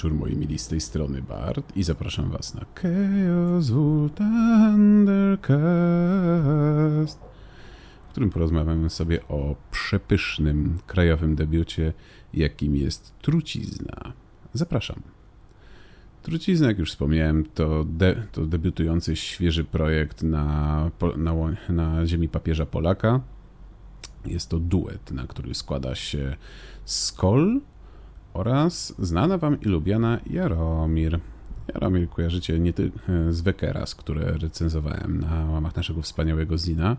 wieczór, moi mili, z tej strony Bart i zapraszam was na Chaos Volt Undercast, w którym porozmawiamy sobie o przepysznym krajowym debiucie, jakim jest Trucizna. Zapraszam. Trucizna, jak już wspomniałem, to, de, to debiutujący świeży projekt na, na, na ziemi papieża Polaka. Jest to duet, na który składa się Skol oraz znana wam i lubiana Jaromir. Jaromir kojarzycie nie ty- z Wekeras, które recenzowałem na łamach naszego wspaniałego Zina,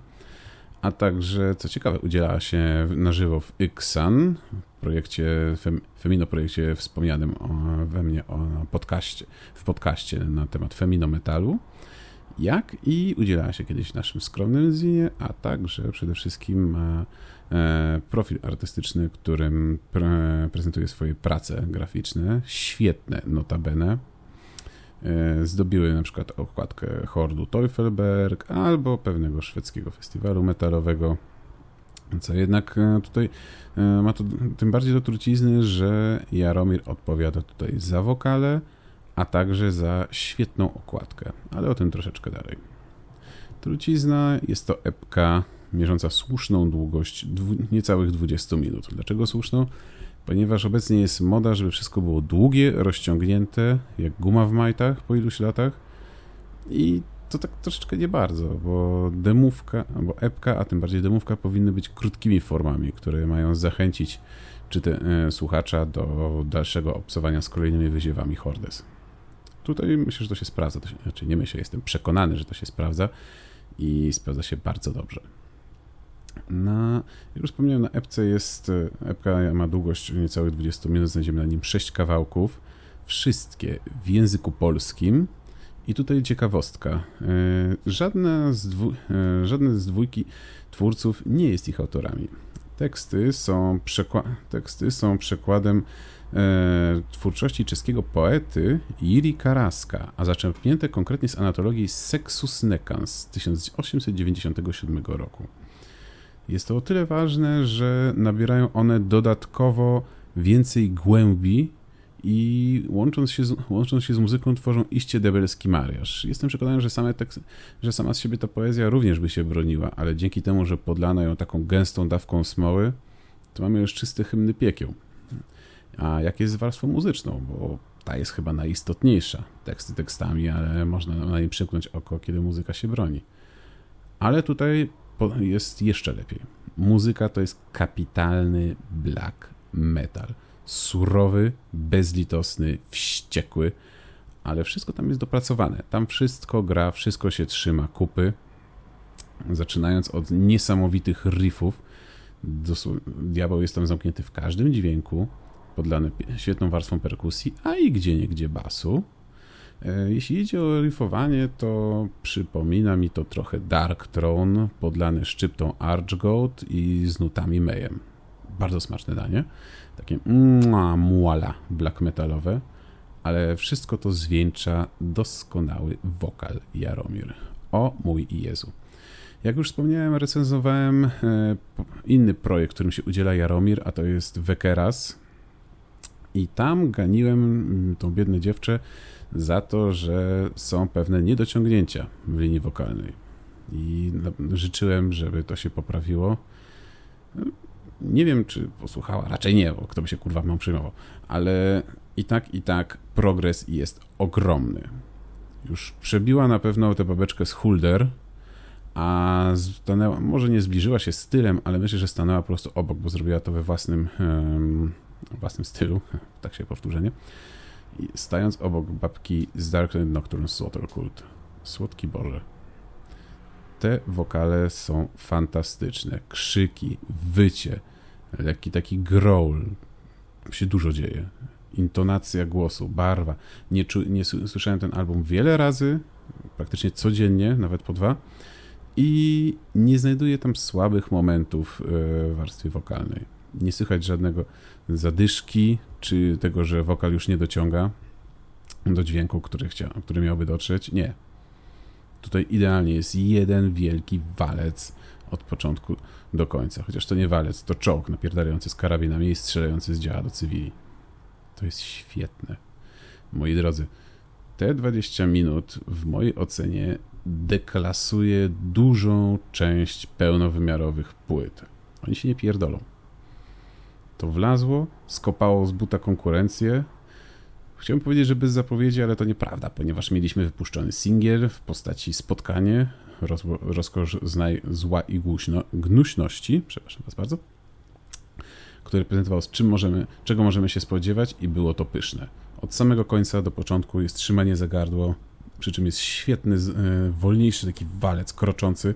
a także, co ciekawe, udziela się na żywo w Xan, projekcie, fem, Femino projekcie wspomnianym o, we mnie o podcaście, w podcaście na temat Feminometalu, jak i udzielała się kiedyś w naszym skromnym zinie, a także przede wszystkim ma e, profil artystyczny, którym pre, prezentuje swoje prace graficzne, świetne notabene. E, Zdobiły na przykład okładkę Hordu Teufelberg albo pewnego szwedzkiego festiwalu metalowego. Co jednak e, tutaj e, ma to tym bardziej do trucizny, że Jaromir odpowiada tutaj za wokale, a także za świetną okładkę, ale o tym troszeczkę dalej. Trucizna jest to epka mierząca słuszną długość niecałych 20 minut. Dlaczego słuszną? Ponieważ obecnie jest moda, żeby wszystko było długie, rozciągnięte, jak guma w majtach po iluś latach. I to tak troszeczkę nie bardzo, bo demówka, albo epka, a tym bardziej demówka powinny być krótkimi formami, które mają zachęcić czyte, e, słuchacza do dalszego obcowania z kolejnymi wyziewami Hordes. Tutaj myślę, że to się sprawdza. To się, znaczy nie myślę, jestem przekonany, że to się sprawdza i sprawdza się bardzo dobrze. Na, już wspomniałem, na epce jest, e, epka ma długość niecałych 20 minut, znajdziemy na nim 6 kawałków, wszystkie w języku polskim. I tutaj ciekawostka. e, Żadna z, dwu, e, żadne z dwójki twórców nie jest ich autorami. Teksty są, przekła- teksty są przekładem e, twórczości czeskiego poety Jiri Karaska, a zaczerpnięte konkretnie z antologii Sexus Necans z 1897 roku. Jest to o tyle ważne, że nabierają one dodatkowo więcej głębi i łącząc się, z, łącząc się z muzyką tworzą iście debelski mariaż. Jestem przekonany, że, same tekst, że sama z siebie ta poezja również by się broniła, ale dzięki temu, że podlano ją taką gęstą dawką smoły, to mamy już czysty hymny piekieł. A jak jest z warstwą muzyczną, bo ta jest chyba najistotniejsza. Teksty tekstami, ale można na niej przymknąć oko, kiedy muzyka się broni. Ale tutaj jest jeszcze lepiej. Muzyka to jest kapitalny black metal. Surowy, bezlitosny, wściekły, ale wszystko tam jest dopracowane. Tam wszystko gra, wszystko się trzyma kupy. Zaczynając od niesamowitych riffów. Diabeł jest tam zamknięty w każdym dźwięku, podlany świetną warstwą perkusji, a i gdzie niegdzie basu. E, Jeśli idzie o riffowanie, to przypomina mi to trochę Dark Throne, podlane szczyptą Archgoat i z nutami Mayhem. Bardzo smaczne danie. Takie mua, muala black metalowe, ale wszystko to zwieńcza doskonały wokal Jaromir. O mój Jezu. Jak już wspomniałem, recenzowałem e, inny projekt, którym się udziela Jaromir, a to jest Wekeras. I tam ganiłem mm, tą biedne dziewczę za to, że są pewne niedociągnięcia w linii wokalnej. I życzyłem, żeby to się poprawiło. Nie wiem, czy posłuchała, raczej nie, bo kto by się kurwa mną przyjmował, ale i tak, i tak progres jest ogromny. Już przebiła na pewno tę babeczkę z Hulder, a stanęła, może nie zbliżyła się stylem, ale myślę, że stanęła po prostu obok, bo zrobiła to we własnym, em, własnym stylu, tak się powtórzenie. I stając obok babki z Darknet Nocturne Slaughter Cult. Słodki Boże. Te wokale są fantastyczne. Krzyki, wycie, lekki taki growl. Się dużo dzieje. Intonacja głosu, barwa. Nie, czu, nie słyszałem ten album wiele razy, praktycznie codziennie, nawet po dwa. I nie znajduję tam słabych momentów e, w warstwie wokalnej. Nie słychać żadnego zadyszki, czy tego, że wokal już nie dociąga do dźwięku, który, chciał, który miałby dotrzeć. Nie. Tutaj idealnie jest jeden wielki walec od początku do końca. Chociaż to nie walec, to czołg napierdalający z karabinami i strzelający z działa do cywili. To jest świetne. Moi drodzy, te 20 minut w mojej ocenie deklasuje dużą część pełnowymiarowych płyt. Oni się nie pierdolą. To wlazło, skopało z buta konkurencję. Chciałbym powiedzieć, że bez zapowiedzi, ale to nieprawda, ponieważ mieliśmy wypuszczony singiel w postaci spotkanie, roz, rozkosz znaj, zła i głuśno, gnuśności, przepraszam was bardzo, który prezentował z czym możemy, czego możemy się spodziewać i było to pyszne. Od samego końca do początku jest trzymanie za gardło, przy czym jest świetny, e, wolniejszy taki walec kroczący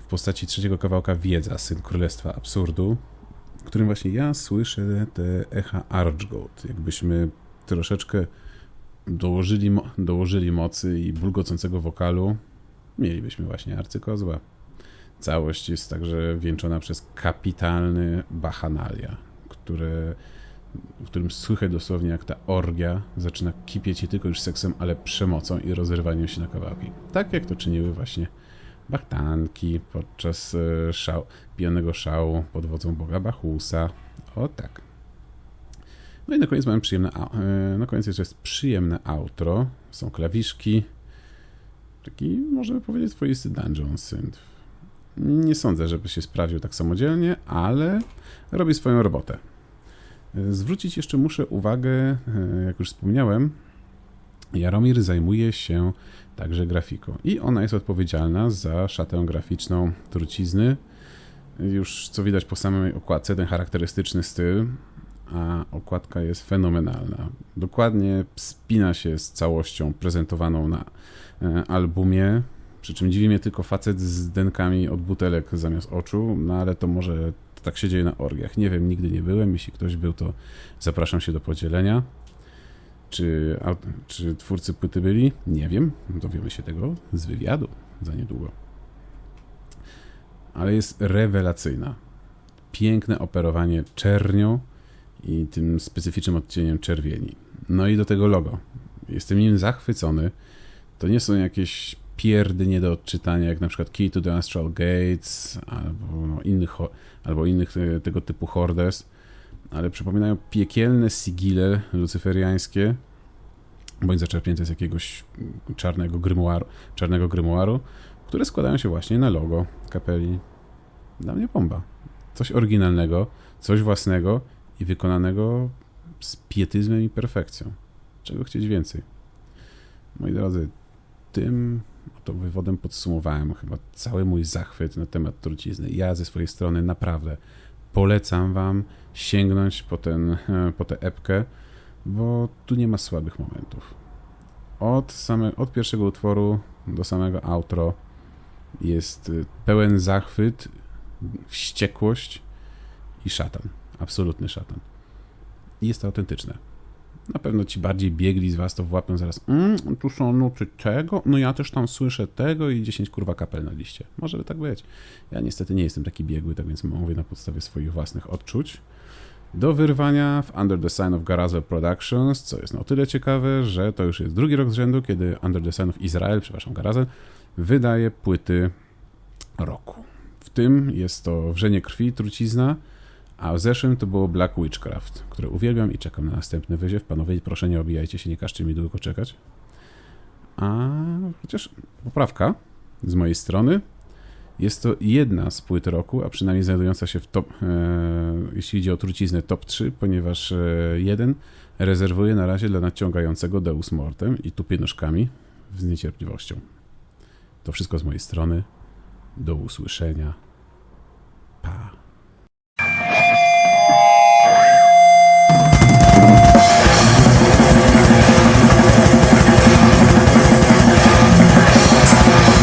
w postaci trzeciego kawałka Wiedza, Syn Królestwa Absurdu, którym właśnie ja słyszę te echa Archgold, jakbyśmy troszeczkę dołożyli, dołożyli mocy i bulgocącego wokalu, mielibyśmy właśnie arcykozła. Całość jest także wieńczona przez kapitalny bachanalia, które, w którym słychać dosłownie jak ta orgia zaczyna kipieć nie tylko już seksem, ale przemocą i rozrywaniem się na kawałki. Tak jak to czyniły właśnie bachtanki podczas e, szał, pijanego szału pod wodzą boga Bachusa. O tak. No i na koniec mamy przyjemne, e, na koniec jeszcze jest przyjemne outro. Są klawiszki. Taki, możemy powiedzieć, swoisty dungeon synth. Nie sądzę, żeby się sprawdził tak samodzielnie, ale robi swoją robotę. E, zwrócić jeszcze muszę uwagę, jak już wspomniałem, Jaromir zajmuje się także grafiką i ona jest odpowiedzialna za szatę graficzną trucizny. Już co widać po samej okładce, ten charakterystyczny styl, a okładka jest fenomenalna. Dokładnie spina się z całością prezentowaną na e, albumie. Przy czym dziwi mnie tylko facet z denkami od butelek zamiast oczu, no ale to może tak się dzieje na orgiach. Nie wiem, nigdy nie byłem. Jeśli ktoś był, to zapraszam się do podzielenia. Czy, czy twórcy płyty byli? Nie wiem. Dowiemy się tego z wywiadu za niedługo. Ale jest rewelacyjna. Piękne operowanie czernią i tym specyficznym odcieniem czerwieni. No i do tego logo. Jestem nim zachwycony. To nie są jakieś pierdy nie do odczytania, jak na przykład Key to the Astral Gates albo no, innych, albo innych e, tego typu hordes ale przypominają piekielne sigile lucyferiańskie, bądź zaczerpnięte z jakiegoś czarnego grymuaru, czarnego grymuaru, które składają się właśnie na logo kapeli. Dla mnie bomba. Coś oryginalnego, coś własnego i wykonanego z pietyzmem i perfekcją. Czego chcieć więcej? Moi drodzy, tym oto wywodem podsumowałem chyba cały mój zachwyt na temat trucizny. Ja ze swojej strony naprawdę polecam Wam sięgnąć po, ten, po tę epkę, bo tu nie ma słabych momentów. Od, same, od pierwszego utworu do samego outro jest pełen zachwyt, wściekłość i szatan. Absolutny szatan. I jest to autentyczne. Na pewno ci bardziej biegli z was to włapią zaraz. Mm, tu są nuty tego, no ja też tam słyszę tego i 10 kurwa kapel na liście. Może by tak być. Ja niestety nie jestem taki biegły, tak więc mówię na podstawie swoich własnych odczuć. Do wyrwania w Under the Sign of Garazel Productions, co jest na tyle ciekawe, że to już jest drugi rok z rzędu, kiedy Under the Sign of Israel, przepraszam, Garazel, wydaje płyty roku. W tym jest to Wrzenie Krwi, Trucizna, a w zeszłym to było Black Witchcraft, które uwielbiam i czekam na następny wyziew. Panowie, proszę nie obijajcie się, nie każcie mi długo czekać. A chociaż poprawka z mojej strony. Jest to jedna z płyt roku, a przynajmniej znajdująca się w top, e, jeśli idzie o truciznę, top 3, ponieważ e, jeden rezerwuję na razie dla nadciągającego Deus Mortem i tupie nóżkami z niecierpliwością. To wszystko z mojej strony. Do usłyszenia. Pa.